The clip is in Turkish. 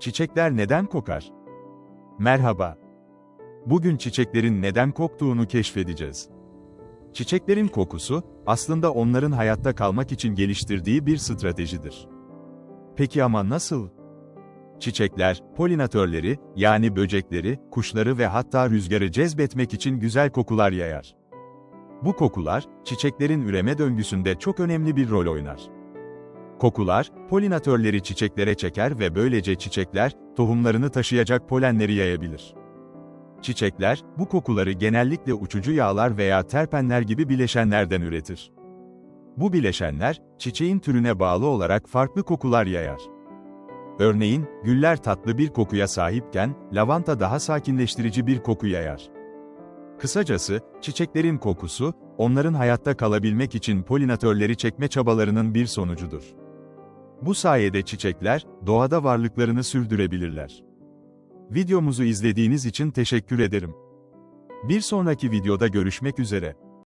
Çiçekler neden kokar? Merhaba. Bugün çiçeklerin neden koktuğunu keşfedeceğiz. Çiçeklerin kokusu, aslında onların hayatta kalmak için geliştirdiği bir stratejidir. Peki ama nasıl? Çiçekler, polinatörleri, yani böcekleri, kuşları ve hatta rüzgarı cezbetmek için güzel kokular yayar. Bu kokular, çiçeklerin üreme döngüsünde çok önemli bir rol oynar. Kokular, polinatörleri çiçeklere çeker ve böylece çiçekler, tohumlarını taşıyacak polenleri yayabilir. Çiçekler, bu kokuları genellikle uçucu yağlar veya terpenler gibi bileşenlerden üretir. Bu bileşenler, çiçeğin türüne bağlı olarak farklı kokular yayar. Örneğin, güller tatlı bir kokuya sahipken, lavanta daha sakinleştirici bir koku yayar. Kısacası, çiçeklerin kokusu, onların hayatta kalabilmek için polinatörleri çekme çabalarının bir sonucudur. Bu sayede çiçekler, doğada varlıklarını sürdürebilirler. Videomuzu izlediğiniz için teşekkür ederim. Bir sonraki videoda görüşmek üzere.